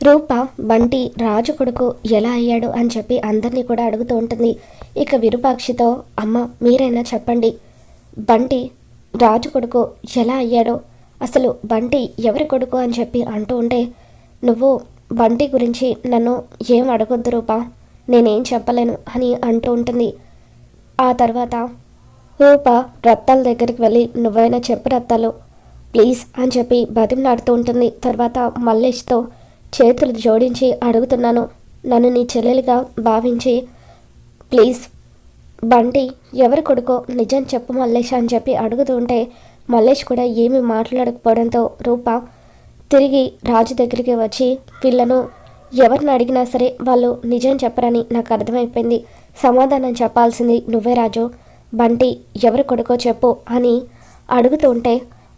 రూప బంటి రాజు కొడుకు ఎలా అయ్యాడు అని చెప్పి అందరినీ కూడా అడుగుతూ ఉంటుంది. ఇక విరూపాక్షితో అమ్మ మీరైనా చెప్పండి. బంటి రాజు కొడుకు ఎలా అయ్యాడో? అసలు బంటి ఎవరి కొడుకు అని చెప్పి అంటూ ఉంటే నువ్వు బంటి గురించి నన్ను ఏం అడగొద్దు రూపా నేనేం చెప్పలేను అని అంటూ ఉంటుంది. ఆ తర్వాత రూప రత్తాల దగ్గరికి వెళ్ళి నువ్వైనా చెప్పు రత్తాలు ప్లీజ్ అని చెప్పి బతిమలాడుతూ ఉంటుంది. తర్వాత మల్లేష్తో చేతులు జోడించి అడుగుతున్నాను. నన్ను నీ చెల్లెలుగా భావించి ప్లీజ్ బంటి ఎవరి కొడుకో నిజం చెప్పు మల్లేష్ అని చెప్పి అడుగుతుంటే మల్లేష్ కూడా ఏమీ మాట్లాడకపోవడంతో రూప తిరిగి రాజు దగ్గరికి వచ్చి వీళ్ళను ఎవరిని అడిగినా సరే వాళ్ళు నిజం చెప్పరని నాకు అర్థమైపోయింది. సమాధానం చెప్పాల్సింది నువ్వే రాజు. బంటి ఎవరి కొడుకో చెప్పు అని అడుగుతూ ఉంటే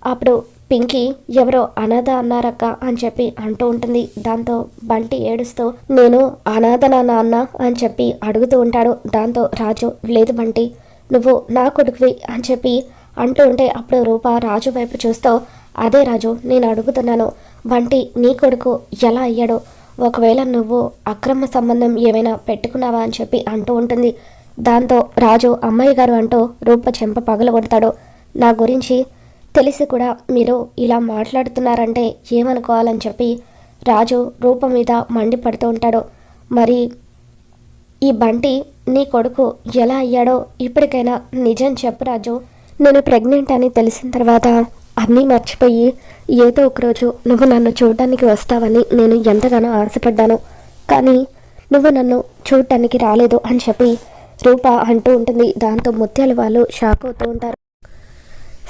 అప్పుడు పింకీ ఎవరో అనాథ అన్నారక్క అని చెప్పి అంటూ ఉంటుంది. దాంతో బంటి ఏడుస్తూ నేను అనాథ నాన్న నాన్న అని చెప్పి అడుగుతూ ఉంటాడు. దాంతో రాజు లేదు బంటి నువ్వు నా కొడుకువి అని చెప్పి అంటూ ఉంటే అప్పుడు రూప రాజు వైపు చూస్తూ అదే రాజు నేను అడుగుతున్నాను. బంటి నీ కొడుకు ఎలా అయ్యాడో? ఒకవేళ నువ్వు అక్రమ సంబంధం ఏమైనా పెట్టుకున్నావా అని చెప్పి అంటూ ఉంటుంది. దాంతో రాజు అమ్మాయి గారు అంటూ రూప చెంప పగలగొడతాడు. నా గురించి తెలిసి కూడా మీరు ఇలా మాట్లాడుతున్నారంటే ఏమనుకోవాలని చెప్పి రాజు రూపం మీద మండిపడుతూ ఉంటాడు. మరి ఈ బంటి నీ కొడుకు ఎలా అయ్యాడో ఇప్పటికైనా నిజం చెప్పు రాజు. నేను ప్రెగ్నెంట్ అని తెలిసిన తర్వాత అన్నీ మర్చిపోయి ఏదో ఒకరోజు నువ్వు నన్ను చూడటానికి వస్తావని నేను ఎంతగానో ఆశపడ్డాను. కానీ నువ్వు నన్ను చూడటానికి రాలేదు అని చెప్పి రూప అంటూ ఉంటుంది. దాంతో ముత్యాల వాళ్ళు షాక్ అవుతూ ఉంటారు.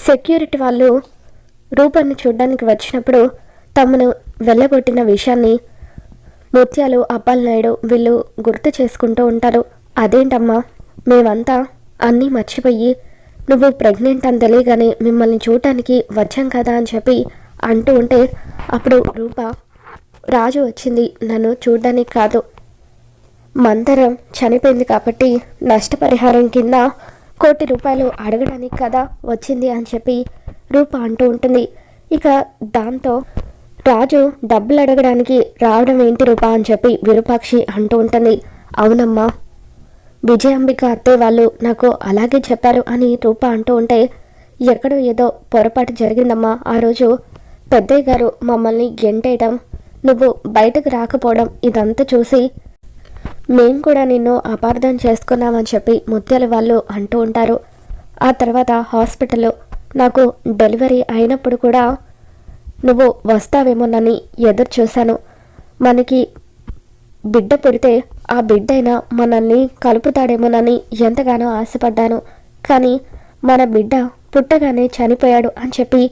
సెక్యూరిటీ వాళ్ళు రూపాన్ని చూడడానికి వచ్చినప్పుడు తమను వెళ్ళగొట్టిన విషయాన్ని ముత్యాలు అప్పాలనాయుడు వీళ్ళు గుర్తు చేసుకుంటూ ఉంటారు. అదేంటమ్మా? మేమంతా అన్నీ మర్చిపోయి నువ్వు ప్రెగ్నెంట్ అని తెలియగానే మిమ్మల్ని చూడటానికి వచ్చాం కదా అని చెప్పి అంటూ ఉంటే అప్పుడు రూప రాజు వచ్చింది. నన్ను చూడడానికి కాదు. మందరం చనిపోయింది కాబట్టి నష్టపరిహారం కింద కోటి రూపాయలు అడగడానికి కదా వచ్చింది అని చెప్పి రూప అంటూ ఉంటుంది. ఇక దాంతో రాజు డబ్బులు అడగడానికి రావడం ఏంటి రూప అని చెప్పి విరూపాక్షి అంటూ ఉంటుంది. అవునమ్మా విజయాంబిక అత్తయ్య వాళ్ళు నాకు అలాగే చెప్పారు అని రూప అంటూ ఉంటే ఎక్కడో ఏదో పొరపాటు జరిగిందమ్మా. ఆ రోజు పెద్దయ్య గారు మమ్మల్ని గెంటేయడం నువ్వు బయటకు రాకపోవడం ఇదంతా చూసి మేం కూడా నిన్ను అపార్థం చేసుకున్నామని చెప్పి ముత్యాల వాళ్ళు అంటూ ఉంటారు. ఆ తర్వాత హాస్పిటల్లో నాకు డెలివరీ అయినప్పుడు కూడా నువ్వు వస్తావేమోనని ఎదురు చూశాను. మనకి బిడ్డ పుడితే ఆ బిడ్డైనా మనల్ని కలుపుతాడేమోనని ఎంతగానో ఆశపడ్డాను. కానీ మన బిడ్డ పుట్టగానే చనిపోయాడు అని చెప్పి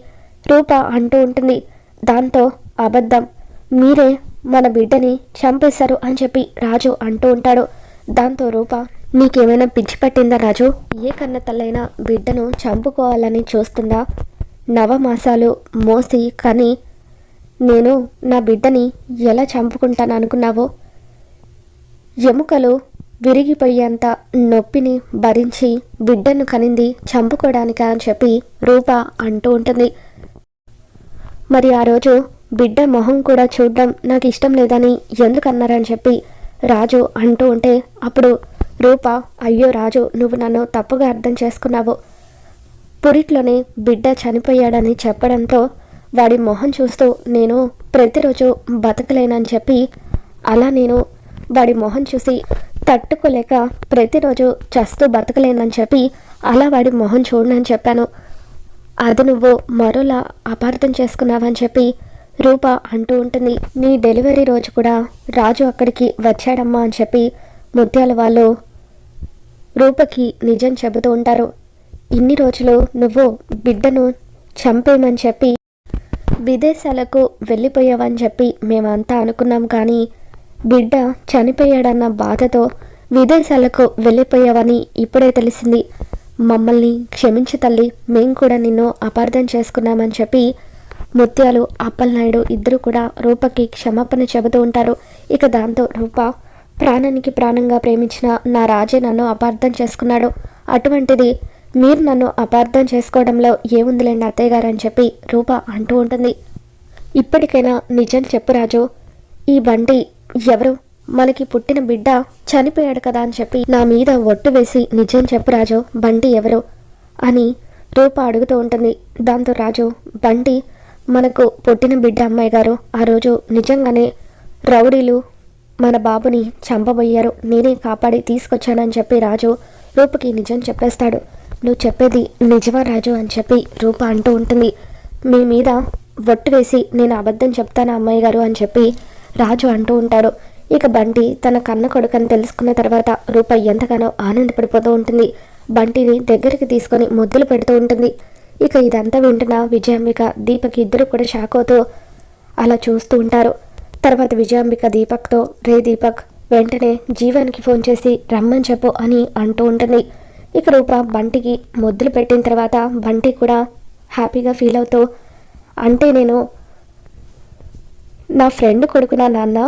రూప అంటూ ఉంటుంది. దాంతో అబద్ధం. మీరే మన బిడ్డని చంపేశారు అని చెప్పి రాజు అంటూ ఉంటాడు. దాంతో రూప నీకేమైనా పిచ్చి పట్టిందా రాజు? ఏ కన్న తల్లైనా బిడ్డను చంపుకోవాలని చూస్తుందా? నవమాసాలు మోసి కానీ నేను నా బిడ్డని ఎలా చంపుకుంటాను అనుకున్నావో? ఎముకలు విరిగిపోయేంత నొప్పిని భరించి బిడ్డను కనింది చంపుకోవడానికి అని చెప్పి రూప అంటూ ఉంటుంది. మరి ఆ రోజు బిడ్డ మొహం కూడా చూడడం నాకు ఇష్టం లేదని ఎందుకన్నారని చెప్పి రాజు అంటూ ఉంటే అప్పుడు రూప అయ్యో రాజు నువ్వు నన్ను తప్పుగా అర్థం చేసుకున్నావు. పురిట్లోనే బిడ్డ చనిపోయాడని చెప్పడంతో వాడి మొహం చూస్తూ నేను ప్రతిరోజు బతకలేనని చెప్పి అలా నేను వాడి మొహం చూసి తట్టుకోలేక ప్రతిరోజు చస్తూ బతకలేనని చెప్పి అలా వాడి మొహం చూడనని చెప్పాను. అది నువ్వు మరోలా అపార్థం చేసుకున్నావని చెప్పి రూప అంటూ ఉంటుంది. నీ డెలివరీ రోజు కూడా రాజు అక్కడికి వచ్చాడమ్మా అని చెప్పి ముత్యాల వాళ్ళు రూపకి నిజం చెబుతూ ఉంటారు. ఇన్ని రోజులు నువ్వు బిడ్డను చంపేమని చెప్పి విదేశాలకు వెళ్ళిపోయావని చెప్పి మేమంతా అనుకున్నాం కానీ బిడ్డ చనిపోయాడన్న బాధతో విదేశాలకు వెళ్ళిపోయావని ఇప్పుడే తెలిసింది. మమ్మల్ని క్షమించు తల్లి మేము కూడా నిన్ను అపార్థం చేసుకున్నామని చెప్పి ముత్యాలు అప్పలనాయుడు ఇద్దరు కూడా రూపకి క్షమాపణ చెబుతూ ఉంటారు. ఇక దాంతో రూప ప్రాణానికి ప్రాణంగా ప్రేమించిన నా రాజే నన్ను అపార్థం చేసుకున్నాడు. అటువంటిది మీరు నన్ను అపార్థం చేసుకోవడంలో ఏముందిలేండి అత్తయ్య గారు అని చెప్పి రూప అంటూ ఉంటుంది. ఇప్పటికైనా నిజం చెప్పు రాజు. ఈ బండి ఎవరు? మనకి పుట్టిన బిడ్డ చనిపోయాడు కదా అని చెప్పి నా మీద ఒట్టు వేసి నిజం చెప్పు రాజు. బండి ఎవరు? అని రూప అడుగుతూ ఉంటుంది. దాంతో రాజు బండి మనకు పుట్టిన బిడ్డ అమ్మాయి గారు ఆ రోజు నిజంగానే రౌడీలు మన బాబుని చంపబోయారు. నేనే కాపాడి తీసుకొచ్చానని చెప్పి రాజు రూపకి నిజం చెప్పేస్తాడు. నువ్వు చెప్పేది నిజమా రాజు అని చెప్పి రూప అంటూ ఉంటుంది. మీ మీద ఒట్టు వేసి నేను అబద్ధం చెప్తాను అమ్మాయి గారు అని చెప్పి రాజు అంటూ ఉంటాడు. ఇక బంటి తన కన్న కొడుకని తెలుసుకున్న తర్వాత రూప ఎంతగానో ఆనందపడిపోతూ ఉంటుంది. బంటిని దగ్గరికి తీసుకొని ముద్దులు పెడుతూ ఉంటుంది. ఇక ఇదంతా వింటున్న విజయాంబిక దీపక్ ఇద్దరు కూడా షాక్ అవుతూ అలా చూస్తూ ఉంటారు. తర్వాత విజయాంబిక దీపక్తో రే దీపక్ వెంటనే జీవానికి ఫోన్ చేసి రమ్మని చెప్పు అని అంటూ ఉంటుంది. ఇక రూప బంటికి మొద్దులు పెట్టిన తర్వాత బంటి కూడా హ్యాపీగా ఫీల్ అవుతూ అంటే నేను నా ఫ్రెండ్ కొడుకునా నాన్న?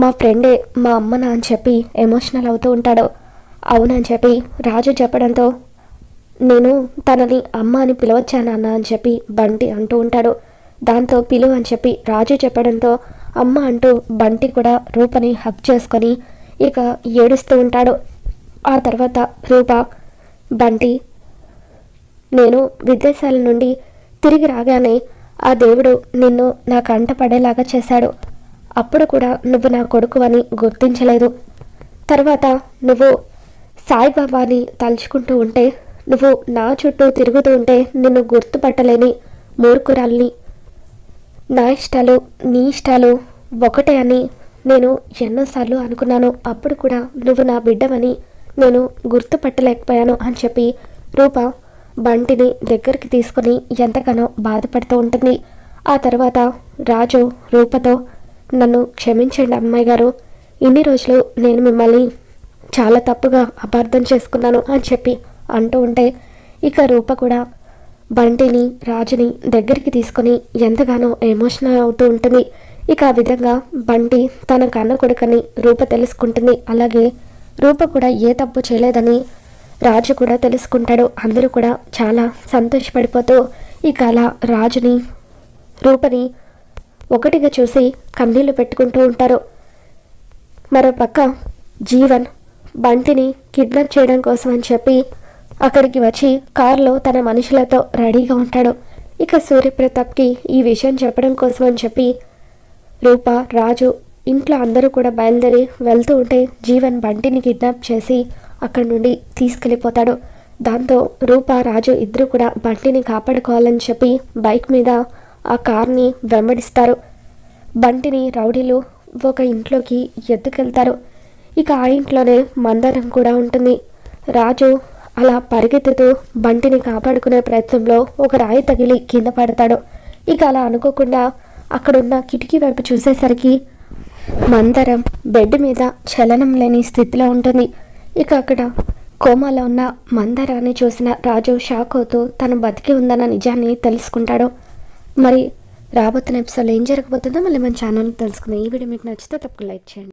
మా ఫ్రెండే మా అమ్మనా అని చెప్పి ఎమోషనల్ అవుతూ ఉంటాడు. అవునని చెప్పి రాజు చెప్పడంతో నేను తనని అమ్మ అని పిలవచ్చా నాన్న అని చెప్పి బంటి అంటూ ఉంటాడు. దాంతో పిలువు అని చెప్పి రాజు చెప్పడంతో అమ్మ అంటూ బంటి కూడా రూపని హక్ చేసుకొని ఇక ఏడుస్తూ ఉంటాడు. ఆ తర్వాత రూప బంటి నేను విదేశాల నుండి తిరిగి రాగానే ఆ దేవుడు నిన్ను నా కంట పడేలాగా చేశాడు. అప్పుడు కూడా నువ్వు నా కొడుకు అని గుర్తించలేదు. తర్వాత నువ్వు సాయిబాబాని తలుచుకుంటూ ఉంటే నువ్వు నా చుట్టూ తిరుగుతూ ఉంటే నిన్ను గుర్తుపట్టలేని మూర్ఖురాల్ని. నా ఇష్టాలు నీ ఇష్టాలు ఒకటే అని నేను ఎన్నోసార్లు అనుకున్నాను. అప్పుడు కూడా నువ్వు నా బిడ్డవని నేను గుర్తుపట్టలేకపోయాను అని చెప్పి రూప బంటిని దగ్గరికి తీసుకొని ఎంతగానో బాధపడుతూ ఉంటుంది. ఆ తర్వాత రాజు రూపతో నన్ను క్షమించండి అమ్మాయి గారు. ఇన్ని రోజులు నేను మిమ్మల్ని చాలా తప్పుగా అపార్థం చేసుకున్నాను అని చెప్పి అంటూ ఉంటే ఇక రూప కూడా బంటిని రాజుని దగ్గరికి తీసుకొని ఎంతగానో ఎమోషనల్ అవుతూ ఉంటుంది. ఇక ఆ విధంగా బంటి తన కన్న కొడుకని రూప తెలుసుకుంటుంది. అలాగే రూప కూడా ఏ తప్పు చేయలేదని రాజు కూడా తెలుసుకుంటాడు. అందరూ కూడా చాలా సంతోషపడిపోతూ ఇక అలా రాజుని రూపని ఒకటిగా చూసి కన్నీళ్ళు పెట్టుకుంటూ ఉంటారు. మరోపక్క జీవన్ బంటిని కిడ్నాప్ చేయడం కోసం అని చెప్పి అక్కడికి వచ్చి కారులో తన మనుషులతో రెడీగా ఉంటాడు. ఇక సూర్యప్రతాప్కి ఈ విషయం చెప్పడం కోసం అని చెప్పి రూప రాజు ఇంట్లో అందరూ కూడా బయలుదేరి వెళ్తూ ఉంటే జీవన్ బంటిని కిడ్నాప్ చేసి అక్కడి నుండి తీసుకెళ్ళిపోతాడు. దాంతో రూప రాజు ఇద్దరు కూడా బంటిని కాపాడుకోవాలని చెప్పి బైక్ మీద ఆ కార్ని వెంబడిస్తారు. బంటిని రౌడీలు ఒక ఇంట్లోకి ఎత్తుకెళ్తారు. ఇక ఆ ఇంట్లోనే మందరం కూడా ఉంటుంది. రాజు అలా పరిగెత్తుతూ బంటిని కాపాడుకునే ప్రయత్నంలో ఒక రాయి తగిలి కింద పడతాడు. ఇక అలా అనుకోకుండా అక్కడున్న కిటికీ వైపు చూసేసరికి మందరం బెడ్ మీద చలనం లేని స్థితిలో ఉంటుంది. ఇక అక్కడ కోమాలో ఉన్న మందరాన్ని చూసిన రాజు షాక్ అవుతూ తను బతికి ఉందన్న నిజాన్ని తెలుసుకుంటాడు. మరి రాబోతున్న ఎపిసోడ్లో ఏం జరగబోతుందో మళ్ళీ మన ఛానల్ తెలుసుకుందాం. ఈ వీడియో మీకు నచ్చితే తప్పకుండా లైక్ చేయండి.